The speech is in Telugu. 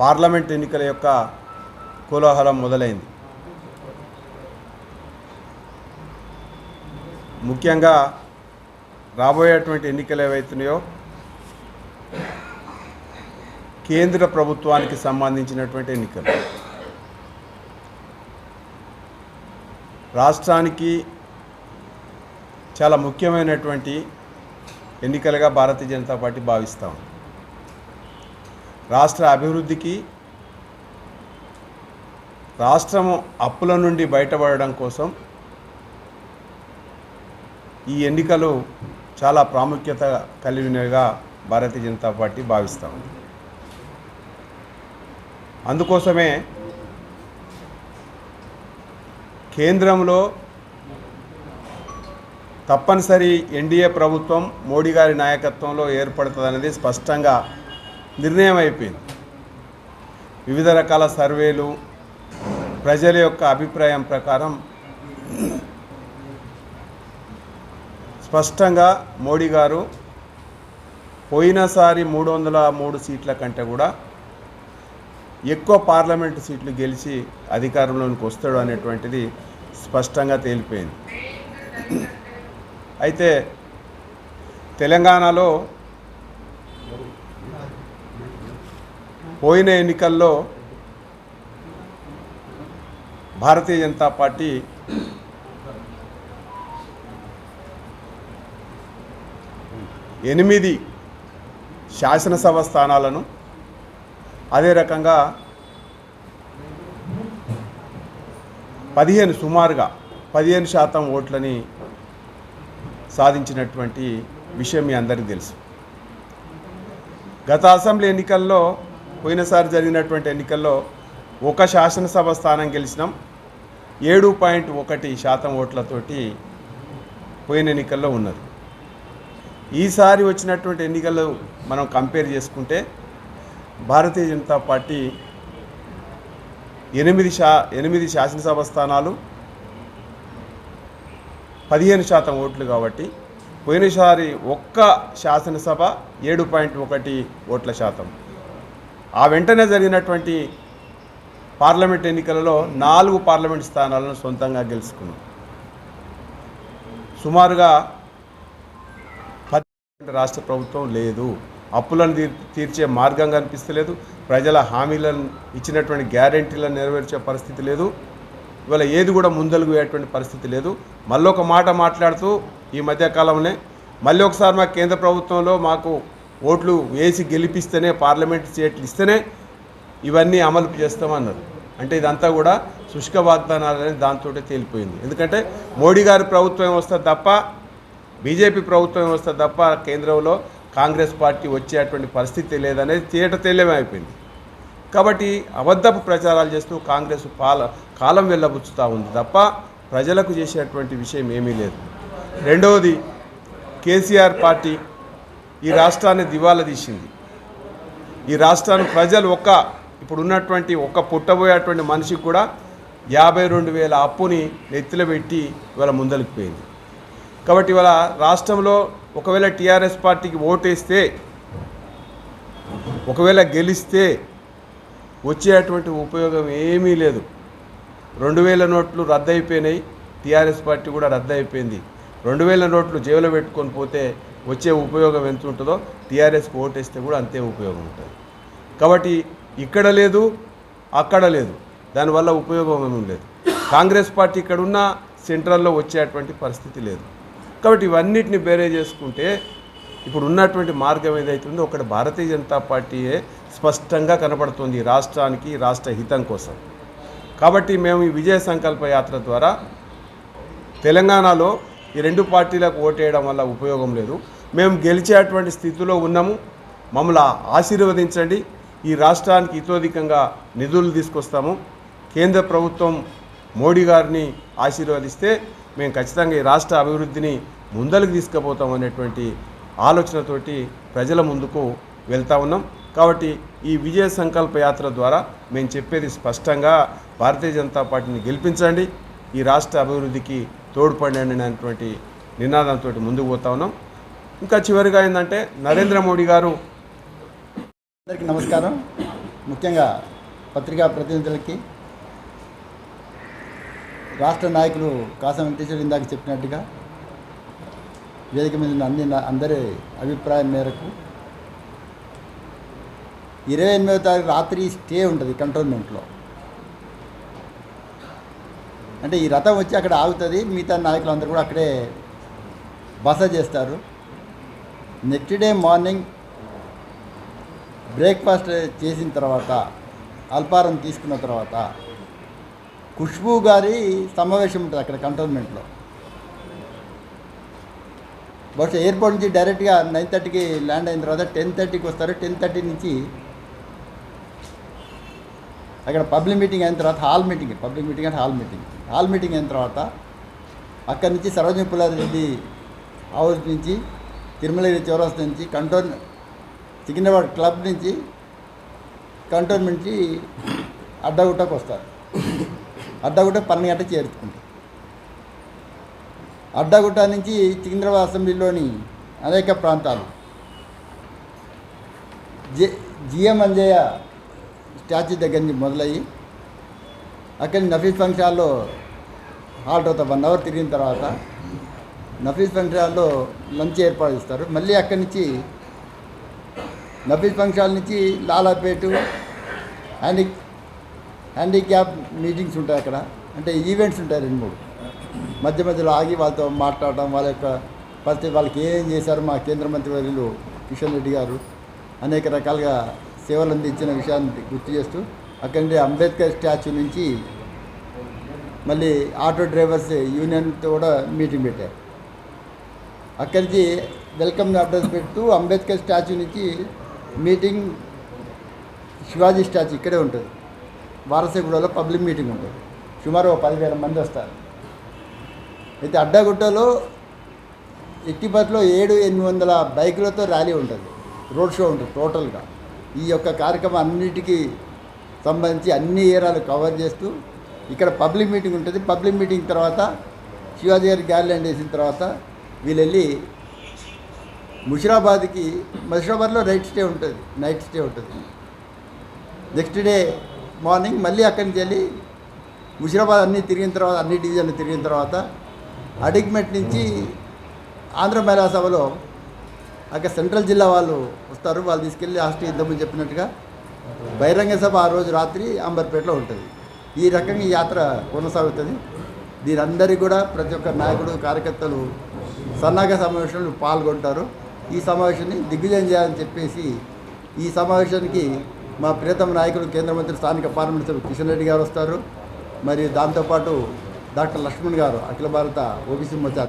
పార్లమెంట్ ఎన్నికల యొక్క కోలాహలం మొదలైంది. ముఖ్యంగా రాబోయేటువంటి ఎన్నికలు ఏవైతున్నాయో కేంద్ర ప్రభుత్వానికి సంబంధించినటువంటి ఎన్నికలు. రాష్ట్రానికి చాలా ముఖ్యమైనటువంటి ఎన్నికలుగా భారతీయ జనతా పార్టీ భావిస్తాం రాష్ట్ర అభివృద్ధికి రాష్ట్రము అప్పుల నుండి బయటపడడం కోసం ఈ ఎన్నికలు చాలా ప్రాముఖ్యత కలిగినవిగా భారతీయ జనతా పార్టీ భావిస్తాం అందుకోసమే కేంద్రంలో తప్పనిసరి ఎన్డీఏ ప్రభుత్వం మోడీ గారి నాయకత్వంలో ఏర్పడుతుందనేది స్పష్టంగా నిర్ణయం అయిపోయింది. వివిధ రకాల సర్వేలు ప్రజల యొక్క అభిప్రాయం ప్రకారం స్పష్టంగా మోడీ గారు పోయినసారి మూడు వందల మూడు సీట్ల కంటే కూడా ఎక్కువ పార్లమెంటు సీట్లు గెలిచి అధికారంలోనికి వస్తాడు అనేటువంటిది స్పష్టంగా తేలిపోయింది. అయితే తెలంగాణలో పోయిన ఎన్నికల్లో భారతీయ జనతా పార్టీ ఎనిమిది శాసనసభ స్థానాలను అదే రకంగా పదిహేను సుమారుగా పదిహేను శాతం ఓట్లని సాధించినటువంటి విషయం మీ అందరికీ తెలుసు. గత అసెంబ్లీ ఎన్నికల్లో పోయినసారి జరిగినటువంటి ఎన్నికల్లో ఒక శాసనసభ స్థానం గెలిచినాం. ఏడు పాయింట్ ఒకటి శాతం ఓట్లతోటి పోయిన ఎన్నికల్లో ఉన్నది. ఈసారి వచ్చినటువంటి ఎన్నికలు మనం కంపేర్ చేసుకుంటే భారతీయ జనతా పార్టీ ఎనిమిది శా ఎనిమిది శాసనసభ స్థానాలు పదిహేను శాతం ఓట్లు కాబట్టి పోయినసారి ఒక్క శాసనసభ ఏడు పాయింట్ ఒకటి ఓట్ల శాతం. ఆ వెంటనే జరిగినటువంటి పార్లమెంట్ ఎన్నికలలో నాలుగు పార్లమెంట్ స్థానాలను సొంతంగా గెలుచుకున్నాం. సుమారుగా పది రాష్ట్ర ప్రభుత్వం లేదు. అప్పులను తీర్ తీర్చే మార్గం కనిపిస్తలేదు. ప్రజల హామీలను ఇచ్చినటువంటి గ్యారంటీలను నెరవేర్చే పరిస్థితి లేదు. ఇవాళ ఏది కూడా ముందలుగు వేయటువంటి పరిస్థితి లేదు. మళ్ళీ ఒక మాట మాట్లాడుతూ ఈ మధ్యకాలంలో మళ్ళీ ఒకసారి మా కేంద్ర ప్రభుత్వంలో మాకు ఓట్లు వేసి గెలిపిస్తేనే పార్లమెంట్ సీట్లు ఇస్తేనే ఇవన్నీ అమలు చేస్తామన్నారు. అంటే ఇదంతా కూడా శుష్క వాగ్దానాలని దాంతో తేలిపోయింది. ఎందుకంటే మోడీ గారి ప్రభుత్వం వస్తే తప్ప బీజేపీ ప్రభుత్వం వస్తే తప్ప కేంద్రంలో కాంగ్రెస్ పార్టీ వచ్చేటువంటి పరిస్థితి లేదనేది తేట తెలియమైపోయింది కాబట్టి అబద్ధపు ప్రచారాలు చేస్తూ కాంగ్రెస్ పాల కాలం వెళ్ళబుచ్చుతూ ఉంది తప్ప ప్రజలకు చేసేటువంటి విషయం ఏమీ లేదు. రెండవది కేసీఆర్ పార్టీ ఈ రాష్ట్రాన్ని దివాలా తీసింది. ఈ రాష్ట్రాన్ని ప్రజలు ఒక్క ఇప్పుడు ఉన్నటువంటి ఒక్క పుట్టబోయేటువంటి మనిషికి కూడా యాభై రెండు వేల అప్పుని నెత్తిలో పెట్టి ఇవాళ ముందలికి పోయింది. కాబట్టి ఇవాళ రాష్ట్రంలో ఒకవేళ టీఆర్ఎస్ పార్టీకి ఓటేస్తే ఒకవేళ గెలిస్తే వచ్చేటువంటి ఉపయోగం ఏమీ లేదు. రెండు వేల నోట్లు రద్దయిపోయినాయి. టీఆర్ఎస్ పార్టీ కూడా రద్దయిపోయింది. రెండు వేల నోట్లు జేబులో పెట్టుకొని పోతే వచ్చే ఉపయోగం ఎంత ఉంటుందో టీఆర్ఎస్కి ఓటేస్తే కూడా అంతే ఉపయోగం ఉంటుంది. కాబట్టి ఇక్కడ లేదు అక్కడ లేదు. దానివల్ల ఉపయోగం ఏమీ లేదు. కాంగ్రెస్ పార్టీ ఇక్కడ ఉన్న సెంట్రల్లో వచ్చేటువంటి పరిస్థితి లేదు. కాబట్టి ఇవన్నిటిని బేరే చేసుకుంటే ఇప్పుడు ఉన్నటువంటి మార్గం ఏదైతుందో ఒకటి భారతీయ జనతా పార్టీయే స్పష్టంగా కనపడుతుంది రాష్ట్రానికి రాష్ట్ర హితం కోసం. కాబట్టి మేము ఈ విజయ సంకల్ప యాత్ర ద్వారా తెలంగాణలో ఈ రెండు పార్టీలకు ఓటేయడం వల్ల ఉపయోగం లేదు. మేము గెలిచేటువంటి స్థితిలో ఉన్నాము. మమ్మల్ని ఆశీర్వదించండి. ఈ రాష్ట్రానికి ఇతోధికంగా నిధులు తీసుకొస్తాము. కేంద్ర ప్రభుత్వం మోడీ గారిని ఆశీర్వదిస్తే మేము ఖచ్చితంగా ఈ రాష్ట్ర అభివృద్ధిని ముందలకు తీసుకుపోతాం అనేటువంటి ఆలోచనతోటి ప్రజల ముందుకు వెళ్తా ఉన్నాం. కాబట్టి ఈ విజయ సంకల్ప యాత్ర ద్వారా మేము చెప్పేది స్పష్టంగా భారతీయ జనతా పార్టీని గెలిపించండి. ఈ రాష్ట్ర అభివృద్ధికి తోడ్పడండి అనేటువంటి నినాదంతో ముందుకు పోతా ఉన్నాం. ఇంకా చివరిగా ఏంటంటే నరేంద్ర మోడీ గారు అందరికీ నమస్కారం. ముఖ్యంగా పత్రికా ప్రతినిధులకి రాష్ట్ర నాయకులు కాసం వెంకటేశ్వర ఇందాక చెప్పినట్టుగా వేదిక మీద ఉన్న అన్ని అందరి అభిప్రాయం మేరకు ఇరవై ఎనిమిదో తారీఖు రాత్రి స్టే ఉంటుంది కంటోన్మెంట్లో. అంటే ఈ రథం వచ్చి అక్కడ ఆగుతుంది మిగతా నాయకులు అందరూ కూడా అక్కడే బస చేస్తారు. నెక్స్ట్ డే మార్నింగ్ బ్రేక్ఫాస్ట్ చేసిన తర్వాత అల్పారం తీసుకున్న తర్వాత ఖుష్బూ గారి సమావేశం ఉంటుంది అక్కడ కంటోన్మెంట్లో. బహుశా ఎయిర్పోర్ట్ నుంచి డైరెక్ట్గా నైన్ థర్టీకి ల్యాండ్ అయిన తర్వాత టెన్ థర్టీకి వస్తారు. టెన్ థర్టీ నుంచి అక్కడ పబ్లిక్ మీటింగ్ అయిన తర్వాత హాల్ మీటింగ్ పబ్లిక్ మీటింగ్ అంటే హాల్ మీటింగ్. హాల్ మీటింగ్ అయిన తర్వాత అక్కడి నుంచి సరోజని పుల్లారెడ్డి హౌస్ నుంచి తిరుమలగిరి చౌరస్తా నుంచి కంటోన్ సికింద్రాబాద్ క్లబ్ నుంచి కంటోన్మెంట్ నుంచి అడ్డగుట్టకు వస్తారు. అడ్డగుట్ట పన్నెండు గంట చేరుకుంటారు అడ్డగుట్ట నుంచి సికింద్రాబాద్ అసెంబ్లీలోని అనేక ప్రాంతాలు. జి జిఎం అంజయ్య స్టాచ్యూ దగ్గర నుంచి మొదలయ్యి అక్కడి నఫీస్ ఫంక్షన్ హాల్లో హాల్ట్ అవుతా వన్ అవర్ తిరిగిన తర్వాత నఫీస్ ఫంక్షన్ హాల్లో లంచ్ ఏర్పాటు చేస్తారు. మళ్ళీ అక్కడి నుంచి నఫీస్ ఫంక్షన్ హాల్ నుంచి లాలాపేటు హ్యాండీ హ్యాండిక్యాప్ మీటింగ్స్ ఉంటాయి అక్కడ. అంటే ఈవెంట్స్ ఉంటాయి రెండు మూడు. మధ్య మధ్యలో ఆగి వాళ్ళతో మాట్లాడటం వాళ్ళ యొక్క పరిస్థితి వాళ్ళకి ఏం చేశారు మా కేంద్ర మంత్రి వర్యులు కిషన్ రెడ్డి గారు అనేక రకాలుగా సేవలు అందించిన విషయాన్ని గుర్తు చేస్తూ అక్కడి నుండి అంబేద్కర్ స్టాచ్యూ నుంచి మళ్ళీ ఆటో డ్రైవర్స్ యూనియన్తో కూడా మీటింగ్ పెట్టారు. అక్కడికి వెల్కమ్ అడ్రస్ పెడుతూ అంబేద్కర్ స్టాచ్యూ నుంచి మీటింగ్ శివాజీ స్టాచ్యూ ఇక్కడే ఉంటుంది. వారసగూడలో పబ్లిక్ మీటింగ్ ఉంటుంది. సుమారు ఒక పదివేల మంది వస్తారు. అయితే అడ్డగుట్టలో ఎట్టిపట్లో ఏడు ఎనిమిది వందల బైకులతో ర్యాలీ ఉంటుంది. రోడ్ షో ఉంటుంది టోటల్గా. ఈ యొక్క కార్యక్రమం అన్నిటికీ సంబంధించి అన్ని ఏరియాలు కవర్ చేస్తూ ఇక్కడ పబ్లిక్ మీటింగ్ ఉంటుంది. పబ్లిక్ మీటింగ్ తర్వాత శివాజీ గారి గ్యార్లాండ్ వేసిన తర్వాత వీళ్ళు వెళ్ళి ముషిరాబాద్కి ముషిరాబాద్లో నైట్ స్టే ఉంటుంది. నైట్ స్టే ఉంటుంది. నెక్స్ట్ డే మార్నింగ్ మళ్ళీ అక్కడి నుంచి వెళ్ళి ముషిరాబాద్ అన్నీ తిరిగిన తర్వాత అన్ని డివిజన్లు తిరిగిన తర్వాత అడిగ్మెంట్ నుంచి ఆంధ్ర మహిళా సభలో అక్కడ సెంట్రల్ జిల్లా వాళ్ళు వస్తారు. వాళ్ళు తీసుకెళ్ళి హాస్టల్ ఇద్దామని చెప్పినట్టుగా బహిరంగ సభ ఆ రోజు రాత్రి అంబర్పేటలో ఉంటుంది. ఈ రకంగా ఈ యాత్ర కొనసాగుతుంది. దీనందరికీ కూడా ప్రతి ఒక్క నాయకుడు కార్యకర్తలు సన్నాహక సమావేశంలో పాల్గొంటారు. ఈ సమావేశాన్ని దిగ్విజయం చేయాలని చెప్పేసి ఈ సమావేశానికి మా ప్రియతమ నాయకుడు కేంద్ర మంత్రి స్థానిక పార్లమెంట్ సభ్యులు కిషన్ రెడ్డి గారు వస్తారు. మరియు దాంతోపాటు డాక్టర్ లక్ష్మణ్ గారు అఖిల భారత ఓబీసీ మోర్చా